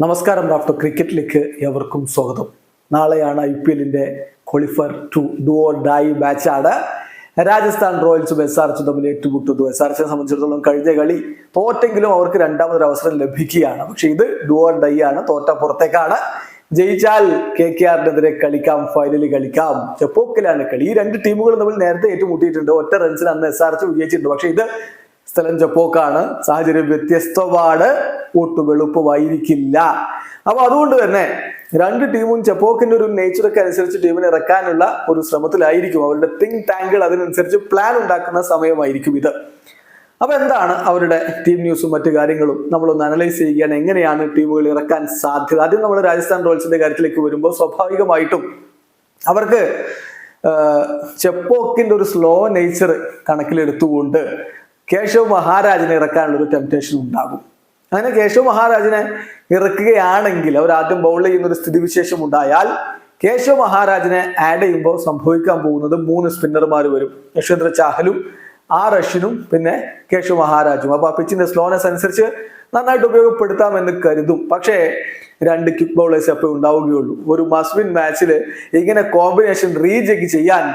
നമസ്കാരം ഡോക്ടർ. ക്രിക്കറ്റിലേക്ക് എവർക്കും സ്വാഗതം. നാളെയാണ് ഐ പി എല്ലിന്റെ qualifier two do or die മാച്ചാണ് Rajasthan റോയൽസും എസ് ആർ എച്ചും തമ്മിൽ ഏറ്റുമുട്ടുന്നു എസ് ആർ എച്ചിനെ സംബന്ധിച്ചിടത്തോളം കഴിഞ്ഞ കളി തോറ്റെങ്കിലും അവർക്ക് രണ്ടാമതൊരു അവസരം ലഭിക്കുകയാണ്. പക്ഷെ ഇത് ഡു ഓർ ഡൈ ആണ് തോറ്റ പുറത്തേക്കാണ് ജയിച്ചാൽ കെ കെ ആറിനെതിരെ കളിക്കാം ഫൈനലിൽ കളിക്കാം. ചെപ്പോക്കിലാണ് കളി. ഈ രണ്ട് ടീമുകളും തമ്മിൽ നേരത്തെ ഏറ്റുമുട്ടിയിട്ടുണ്ട്. ഒറ്റ റൺസിന് അന്ന് എസ് ആർ എച്ച് വിജയിച്ചിട്ടുണ്ട്. പക്ഷെ ഇത് സ്ഥലം ചെപ്പോക്കാണ് സാഹചര്യം വ്യത്യസ്തമാണ്. ഒട്ടും എളുപ്പമായിരിക്കില്ല അപ്പൊ അതുകൊണ്ട് തന്നെ രണ്ട് ടീമും ചെപ്പോക്കിന്റെ ഒരു നേച്ചറൊക്കെ അനുസരിച്ച് ടീമിനെ ഇറക്കാനുള്ള ഒരു ശ്രമത്തിലായിരിക്കും. അവരുടെ തിങ്ക് ടാങ്കുകൾ അതിനനുസരിച്ച് പ്ലാൻ ഉണ്ടാക്കുന്ന സമയമായിരിക്കും ഇത്. അപ്പൊ എന്താണ് അവരുടെ ടീം ന്യൂസും മറ്റു കാര്യങ്ങളും? നമ്മളൊന്ന് അനലൈസ് ചെയ്യുകയാണ് എങ്ങനെയാണ് ടീമുകൾ ഇറക്കാൻ സാധ്യത? ആദ്യം നമ്മൾ രാജസ്ഥാൻ റോയൽസിന്റെ കാര്യത്തിലേക്ക് വരുമ്പോൾ സ്വാഭാവികമായിട്ടും അവർക്ക് ചെപ്പോക്കിന്റെ ഒരു സ്ലോ നേച്ചർ കണക്കിലെടുത്തുകൊണ്ട് കേശവ് മഹാരാജിനെ ഇറക്കാനുള്ള ഒരു ടെംപ്റ്റേഷൻ ഉണ്ടാകും. അങ്ങനെ കേശവ മഹാരാജിനെ ഇറക്കുകയാണെങ്കിൽ അവർ ആദ്യം ബൗൾ ചെയ്യുന്ന ഒരു സ്ഥിതിവിശേഷം ഉണ്ടായാൽ കേശവ മഹാരാജിനെ ആഡ് ചെയ്യുമ്പോൾ സംഭവിക്കാൻ പോകുന്നത് മൂന്ന് സ്പിന്നർമാർ വരും. യശ്വന്ദ്ര ചാഹലും ആർ അശ്വിനും പിന്നെ കേശവ മഹാരാജും. അപ്പൊ ആ പിച്ചിന്റെ സ്ലോനസ് അനുസരിച്ച് നന്നായിട്ട് ഉപയോഗപ്പെടുത്താമെന്ന് കരുതും. പക്ഷേ രണ്ട് കിക്ക് ബൗളേഴ്സ് അപ്പോൾ ഉണ്ടാവുകയുള്ളൂ. ഒരു മസ്വിൻ മാച്ചിൽ ഇങ്ങനെ കോമ്പിനേഷൻ റീജക്ക് ചെയ്യാൻ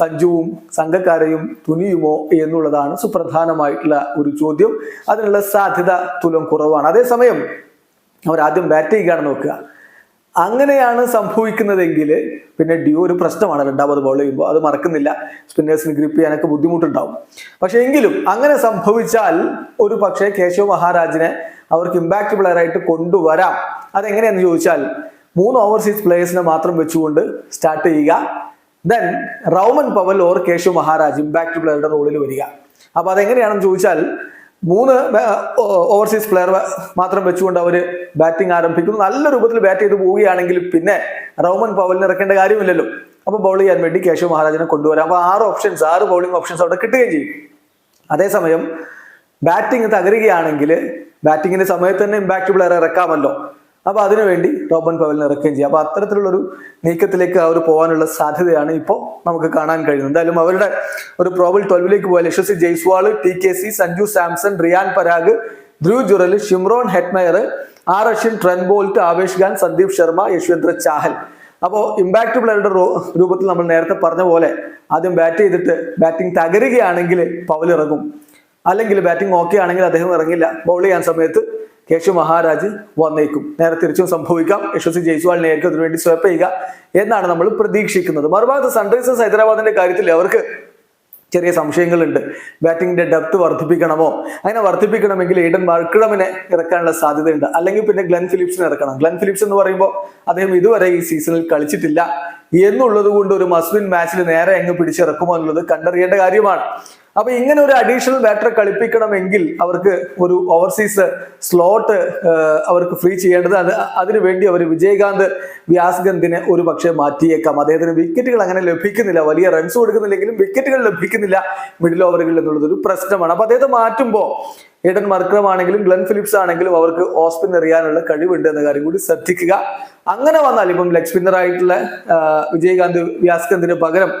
സഞ്ജുവും സംഘക്കാരെയും തുനിയുമോ എന്നുള്ളതാണ് സുപ്രധാനമായിട്ടുള്ള ഒരു ചോദ്യം. അതിനുള്ള സാധ്യത തുലം കുറവാണ്. അതേസമയം അവർ ആദ്യം ബാറ്റ് ചെയ്യുകയാണ് നോക്കുക. അങ്ങനെയാണ് സംഭവിക്കുന്നതെങ്കിൽ പിന്നെ ഡ്യൂ ഒരു പ്രശ്നമാണ് രണ്ടാമത് ബോൾ ചെയ്യുമ്പോൾ. അത് മറക്കുന്നില്ല. സ്പിന്നേഴ്സിന് ഗ്രിപ്പ് ചെയ്യാനൊക്കെ ബുദ്ധിമുട്ടുണ്ടാവും. പക്ഷെ എങ്കിലും അങ്ങനെ സംഭവിച്ചാൽ ഒരു പക്ഷേ കേശവ് മഹാരാജിനെ അവർക്ക് ഇമ്പാക്ട് പ്ലെയർ ആയിട്ട് കൊണ്ടുവരാം. അതെങ്ങനെയാന്ന് ചോദിച്ചാൽ മൂന്ന് ഓവർസീസ് പ്ലേയേഴ്സിനെ മാത്രം വെച്ചുകൊണ്ട് സ്റ്റാർട്ട് ചെയ്യുക. Then Rovman Powell or Keshav Maharaj impact പ്ലെയറുടെ റോളിൽ വരിക. അപ്പൊ അതെങ്ങനെയാണെന്ന് ചോദിച്ചാൽ മൂന്ന് ഓവർസീസ് പ്ലെയർ മാത്രം വെച്ചുകൊണ്ട് അവർ ബാറ്റിംഗ് ആരംഭിക്കുന്നു. നല്ല രൂപത്തിൽ ബാറ്റ് ചെയ്ത് പോവുകയാണെങ്കിൽ പിന്നെ റോമൻ പവലിന് ഇറക്കേണ്ട കാര്യമില്ലല്ലോ. അപ്പൊ ബൗൾ ചെയ്യാൻ വേണ്ടി കേശവ് മഹാരാജനെ കൊണ്ടുവരാം. അപ്പൊ ആറ് ഓപ്ഷൻസ് ആറ് ബൗളിംഗ് ഓപ്ഷൻസ് അവിടെ കിട്ടുകയും ചെയ്യും. അതേസമയം ബാറ്റിംഗ് തകരുകയാണെങ്കിൽ ബാറ്റിങ്ങിന്റെ സമയത്ത് തന്നെ ഇമ്പാക്ട് പ്ലെയർ ഇറക്കാമല്ലോ. അപ്പൊ അതിനുവേണ്ടി റോബൻ പവലിനെ ഇറക്കുകയും ചെയ്യും. അപ്പൊ അത്തരത്തിലുള്ളൊരു നീക്കത്തിലേക്ക് അവർ പോകാനുള്ള സാധ്യതയാണ് ഇപ്പോൾ നമുക്ക് കാണാൻ കഴിയുന്നത്. എന്തായാലും അവരുടെ ഒരു പ്രോബിൾ ട്വൽവിലേക്ക് പോയാൽ Yashasvi Jaiswal T K C Sanju Samson Riyan Parag Dhruv Jurel Shimron Hetmyer R Ashwin Trent Boult Avesh Khan Sandeep Sharma Yuzvendra Chahal. അപ്പോൾ ഇമ്പാക്ട് പ്ലെയറുടെ രൂപത്തിൽ നമ്മൾ നേരത്തെ പറഞ്ഞ പോലെ ആദ്യം ബാറ്റ് ചെയ്തിട്ട് ബാറ്റിംഗ് തകരുകയാണെങ്കിൽ പവൽ ഇറങ്ങും. അല്ലെങ്കിൽ ബാറ്റിംഗ് ഓക്കെ ആണെങ്കിൽ അദ്ദേഹം ഇറങ്ങില്ല. ബൗൾ ചെയ്യാൻ സമയത്ത് കേശവ് മഹാരാജ് വന്നേക്കും. നേരെ തിരിച്ചും സംഭവിക്കാം. യശസ്വി ജയ്സ്വാളിനെ ആയിരിക്കും അതിനുവേണ്ടി സ്വപ്പ് ചെയ്യുക എന്നാണ് നമ്മൾ പ്രതീക്ഷിക്കുന്നത്. മറുഭാഗത്ത് സൺറൈസേഴ്സ് ഹൈദരാബാദിന്റെ കാര്യത്തിൽ അവർക്ക് ചെറിയ സംശയങ്ങളുണ്ട്. ബാറ്റിംഗിന്റെ ഡെപ്ത് വർദ്ധിപ്പിക്കണമോ? അങ്ങനെ വർദ്ധിപ്പിക്കണമെങ്കിൽ ഈഡൻ മർക്കിടമിനെ ഇറക്കാനുള്ള സാധ്യതയുണ്ട്. അല്ലെങ്കിൽ പിന്നെ ഗ്ലെൻ ഫിലിപ്സിനെ ഇറക്കണം. ഗ്ലെൻ ഫിലിപ്സ് എന്ന് പറയുമ്പോൾ അദ്ദേഹം ഇതുവരെ ഈ സീസണിൽ കളിച്ചിട്ടില്ല. എന്നുള്ളത് കൊണ്ട് ഒരു മസ്വിൻ മാച്ചിൽ നേരെ അങ്ങ് പിടിച്ചിറക്കുമോ എന്നുള്ളത് കണ്ടറിയേണ്ട കാര്യമാണ്. അപ്പൊ ഇങ്ങനെ ഒരു അഡീഷണൽ ബാറ്റർ കളിപ്പിക്കണമെങ്കിൽ അവർക്ക് ഒരു ഓവർസീസ് സ്ലോട്ട് അവർക്ക് ഫ്രീ ചെയ്യേണ്ടത് അത് അതിനു വേണ്ടി അവർ വിജയകാന്ത് വ്യാസ്ഗന്ധിനെ ഒരു പക്ഷേ മാറ്റിയേക്കാം. അദ്ദേഹത്തിന് വിക്കറ്റുകൾ അങ്ങനെ ലഭിക്കുന്നില്ല. വലിയ റൺസ് കൊടുക്കുന്നില്ലെങ്കിലും വിക്കറ്റുകൾ ലഭിക്കുന്നില്ല മിഡിൽ ഓവറുകളിൽ എന്നുള്ളത് ഒരു പ്രശ്നമാണ്. അപ്പൊ അദ്ദേഹത്തെ മാറ്റുമ്പോൾ ഏഡൻ മർക്രം ആണെങ്കിലും ഗ്ലെൻ ഫിലിപ്സ് ആണെങ്കിലും അവർക്ക് ഓസ്പിൻ എറിയാനുള്ള കഴിവുണ്ട് എന്ന കാര്യം കൂടി ശ്രദ്ധിക്കുക. അങ്ങനെ വന്നാൽ ഇപ്പം ലെഗ് സ്പിന്നർ ആയിട്ടുള്ള വിജയകാന്ത് വ്യാസ്കന്തിന് പകരം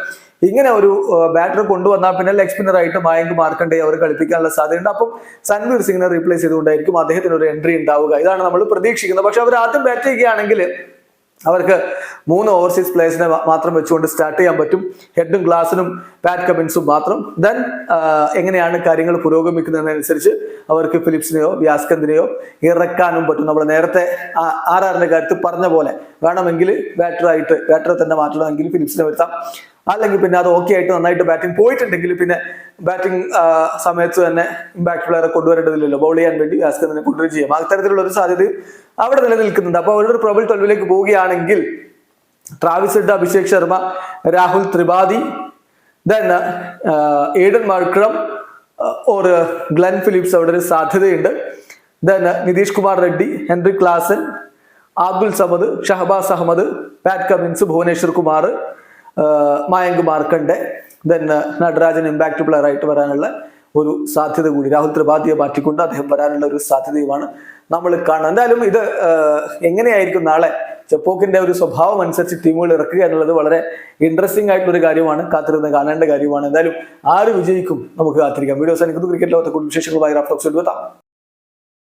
ഇങ്ങനെ ഒരു ബാറ്റർ കൊണ്ടുവന്നാൽ പിന്നെ ലെഗ് സ്പിന്നർ ആയിട്ട് മായങ്ക് മാർക്കണ്ടേ അവർ കളിപ്പിക്കാനുള്ള സാധ്യതയുണ്ട്. അപ്പം സൻവീർ സിംഗിനെ റീപ്ലേസ് ചെയ്തുകൊണ്ടായിരിക്കും അദ്ദേഹത്തിന് ഒരു എൻട്രി ഉണ്ടാവുക. ഇതാണ് നമ്മൾ പ്രതീക്ഷിക്കുന്നത്. പക്ഷെ അവർ ആദ്യം ബാറ്റ് ചെയ്യുകയാണെങ്കിൽ അവർക്ക് മൂന്ന് ഓവർസീസ് പ്ലേയേഴ്സിനെ മാത്രം വെച്ചുകൊണ്ട് സ്റ്റാർട്ട് ചെയ്യാൻ പറ്റും. ഹെഡും ഗ്ലാസിനും പാറ്റ് കബിൻസും മാത്രം. ദെൻ എങ്ങനെയാണ് കാര്യങ്ങൾ പുരോഗമിക്കുന്നതിനനുസരിച്ച് അവർക്ക് ഫിലിപ്സിനെയോ വ്യാസ്കന്തിനെയോ ഇറക്കാനും പറ്റും. നമ്മൾ നേരത്തെ ആർ ആറിന്റെ കാര്യത്തിൽ പറഞ്ഞ പോലെ വേണമെങ്കിൽ ബാറ്ററായിട്ട് ബാറ്ററെ തന്നെ മാറ്റണമെങ്കിൽ ഫിലിപ്സിനെ വരുത്താം. അല്ലെങ്കിൽ പിന്നെ അത് ഓക്കെ ആയിട്ട് നന്നായിട്ട് ബാറ്റിംഗ് പോയിട്ടുണ്ടെങ്കിൽ പിന്നെ ബാറ്റിംഗ് സമയത്ത് തന്നെ ഇമ്പാക്ട് പ്ലെയറെ കൊണ്ടുവരേണ്ടതില്ലല്ലോ. ബൗൾ ചെയ്യാൻ വേണ്ടി യാസ്കറിനെ കൊണ്ടുവരും ചെയ്യാം. അത്തരത്തിലുള്ള ഒരു സാധ്യത അവിടെ നിലനിൽക്കുന്നുണ്ട്. അപ്പോൾ അവരുടെ പ്രബിൾ ട്വൽവിലേക്ക് പോവുകയാണെങ്കിൽ Travis Head Abhishek Sharma Rahul Tripathi then Aiden Markram or Glenn Phillips അവിടെ ഒരു സാധ്യതയുണ്ട്. Then Nitish Kumar Reddy Henry Klaasen Abdul Samad Shahbaz Ahmed Pat Cummins Bhuvneshwar Kumar Mayank Markande. Then Natarajan impact player ആയിട്ട് വരാനുള്ള ഒരു സാധ്യത കൂടി. രാഹുൽ ത്രിപാഠിയെ മാറ്റിക്കൊണ്ട് അദ്ദേഹം വരാനുള്ള ഒരു സാധ്യതയുമാണ് നമ്മൾ കാണുന്നത്. എന്തായാലും ഇത് എങ്ങനെയായിരിക്കും നാളെ ചെപ്പോക്കിന്റെ ഒരു സ്വഭാവം അനുസരിച്ച് ടീമുകൾ ഇറക്കുക എന്നുള്ളത് വളരെ ഇൻട്രസ്റ്റിംഗ് ആയിട്ടുള്ള ഒരു കാര്യമാണ്. കാത്തിരുന്ന് കാണേണ്ട കാര്യമാണ്. എന്തായാലും ആര് വിജയിക്കും നമുക്ക് കാത്തിരിക്കാം. വീഡിയോസ് എനിക്ക് ക്രിക്കറ്റ് ലോകത്തെ കൂടുതൽ വിശേഷങ്ങളുമായി റാഫ്റ്റോക്സ് എത്താം